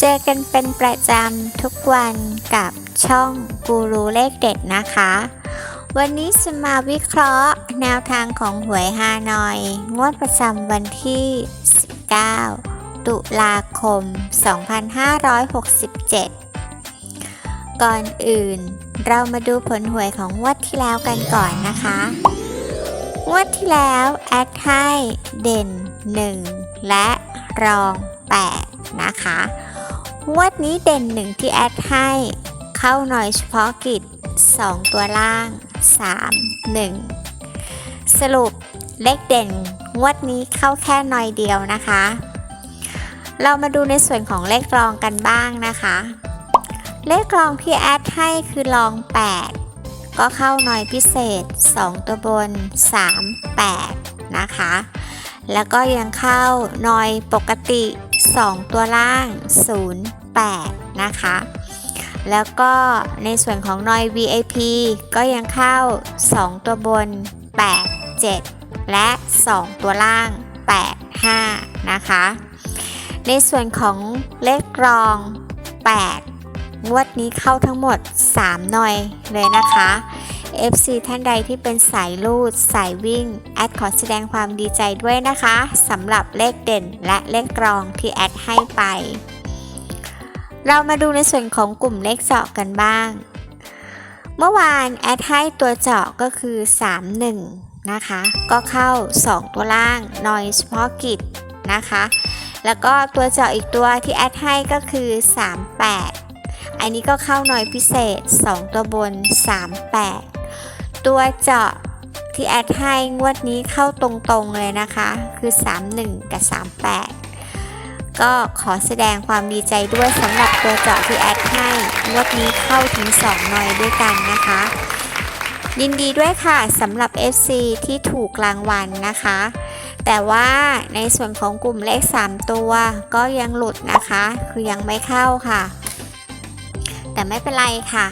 เจอกันเป็นประจำทุกวันกับช่องกูรูเลขเด็ดนะคะ วันนี้จะมาวิเคราะห์แนวทางของหวยฮานอย งวดประจำวันที่ 19 ตุลาคม 2567 ก่อนอื่น เรามาดูผลหวยของงวดที่แล้วกันก่อนนะคะงวดที่แล้วแอดให้เด่น 1 และรอง 8 นะคะ งวดนี้เด่น1ที่แอดให้ เข้าหน่อยเฉพาะกิจ 2 ตัวล่าง 3 1 สรุปเลขเด่นงวดนี้เข้าแค่หน่อยเดียวนะคะ เรามาดูในส่วนของเลขรองกันบ้างนะคะ เลขรองที่แอดให้คือรอง 8 ก็เข้าหน่อยพิเศษ 2 ตัวบน 3 8 นะคะ แล้วก็ยังเข้าหน่อยปกติ 2 ตัวล่าง 0 8 นะคะ แล้วก็ในส่วนของนอย VIP ก็ยังเข้า 2 ตัวบน 8 7 และ 2 ตัวล่าง 8 5 นะคะ ในส่วนของเลขรอง 8 งวดนี้เข้าทั้งหมด 3 หน่อยเลยนะคะ FC ท่านใดที่เป็นสายลูด สายวิ่ง แอดขอแสดงความดีใจด้วยนะคะสำหรับเลขเด่นและเลขรองที่แอดให้ไป เรามาดูในส่วนของกลุ่มเลขเจาะกันบ้าง เมื่อวานแอดให้ตัวเจาะก็คือ 31 นะคะ ก็เข้า 2 ตัวล่างนอยเฉพาะกิจนะคะ แล้วก็ตัวเจาะอีกตัวที่แอดให้ก็คือ 38อันนี้ก็เข้าหน่อยพิเศษ 2 ตัวบน 38 ตัวเจาะที่แอดให้งวดนี้เข้าตรงๆเลยนะคะ คือ 31 กับ 38 ก็ขอแสดงความดีใจด้วยสำหรับตัวเจาะที่แอดให้งวดนี้เข้าถึง 2 หน่อยด้วยกันนะคะ ยินดีด้วยค่ะสำหรับ FC ที่ถูกรางวัลนะคะ แต่ว่าในส่วนของกลุ่มเลข 3 ตัวก็ยังหลุดนะคะ คือยังไม่เข้าค่ะ แต่ไม่เป็นไรค่ะ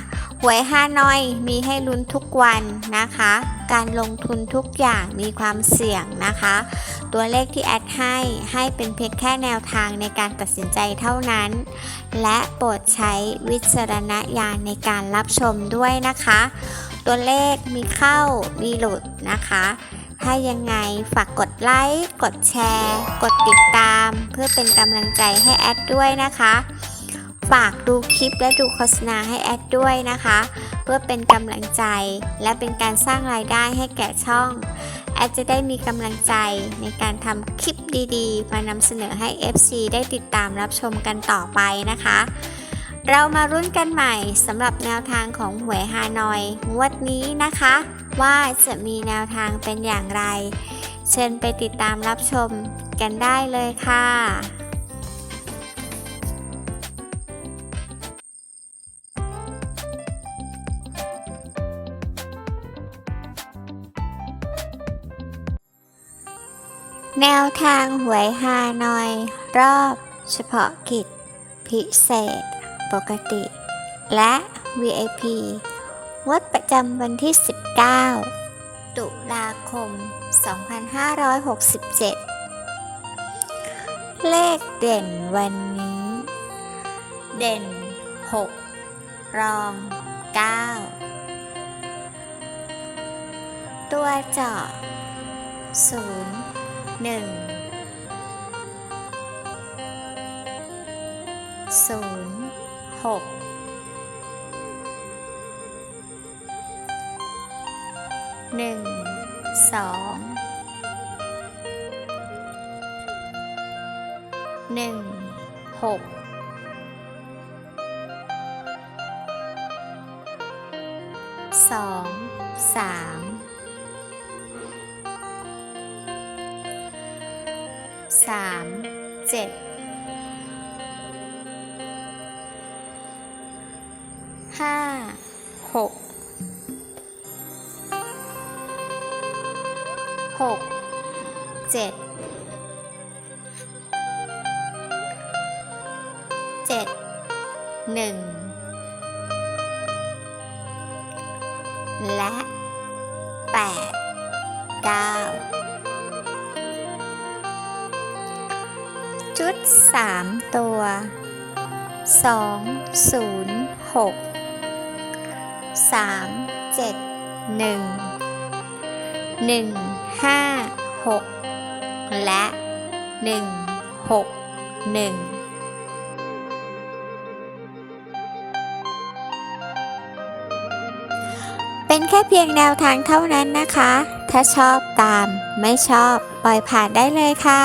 หวยฮานอยมีให้ลุ้นทุกวันนะคะ การลงทุนทุกอย่างมีความเสี่ยงนะคะ ตัวเลขที่แอดให้ให้เป็นเพียงแค่แนวทางในการตัดสินใจเท่านั้น และโปรดใช้วิจารณญาณในการรับชมด้วยนะคะ ตัวเลขมีเข้ามีหลุดนะคะถ้ายังไงฝากกดไลค์ กดแชร์ กดติดตาม เพื่อเป็นกำลังใจให้แอดด้วยนะคะ ฝากดูคลิปและดูโฆษณาให้แอดด้วยนะคะ เพื่อเป็นกำลังใจ และเป็นการสร้างรายได้ให้แก่ช่อง แอดจะได้มีกำลังใจในการทำคลิปดีๆ มานำเสนอให้ FC ได้ติดตามรับชมกันต่อไปนะคะ เรามารุ่นกันใหม่สำหรับแนวทางของหวยฮานอยงวดนี้นะคะ ว่าจะมีแนวทางเป็นอย่างไร เชิญไปติดตามรับชมกันได้เลยค่ะ แนวทางหวยฮานอย รอบเฉพาะกิจ พิเศษ ปกติ และ VIP งวดประจำวันที่ 19 ตุลาคม 2567 เลขเด่นวันนี้ เด่น 6 รอง 9 ตัวเจาะ0 หนึ่งศูนย์หกหนึ่งสองหนึ่งหกสองสาม สามเจ็ดห้าหกหกเจ็ดเจ็ดหนึ่งและแปดเก้า ชุดสามตัวสองศูนย์หกสามเจ็ดหนึ่งหนึ่งห้าหกและหนึ่งหกหนึ่งเป็นแค่เพียงแนวทางเท่านั้นนะคะ ถ้าชอบตาม ไม่ชอบ ปล่อยผ่านได้เลยค่ะ